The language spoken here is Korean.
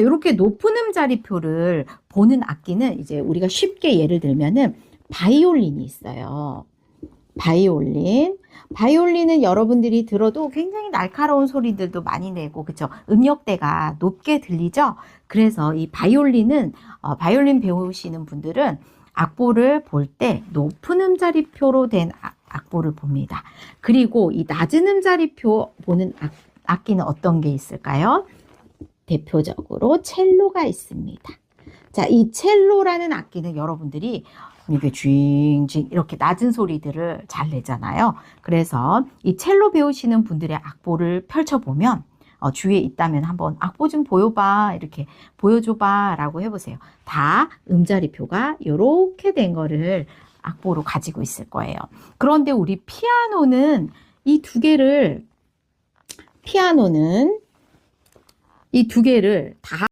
이렇게 높은 음자리표를 보는 악기는 이제 우리가 쉽게 예를 들면은 바이올린이 있어요. 바이올린. 바이올린은 여러분들이 들어도 굉장히 날카로운 소리들도 많이 내고, 그쵸? 음역대가 높게 들리죠? 그래서 이 바이올린은, 어, 바이올린 배우시는 분들은 악보를 볼 때 높은 음자리표로 된 악- 악보를 봅니다. 그리고 이 낮은 음자리표 보는 악, 악기는 어떤 게 있을까요? 대표적으로 첼로가 있습니다. 자, 이 첼로라는 악기는 여러분들이 이게 쥐잉쥐잉 이렇게 낮은 소리들을 잘 내잖아요. 그래서 이 첼로 배우시는 분들의 악보를 펼쳐보면 어, 주위에 있다면 한번 악보 좀 보여봐 이렇게 보여줘봐 라고 해보세요. 다 음자리표가 이렇게 된 거를 악보로 가지고 있을 거예요. 그런데 우리 피아노는 이 두 개를 피아노는 이 두 개를 다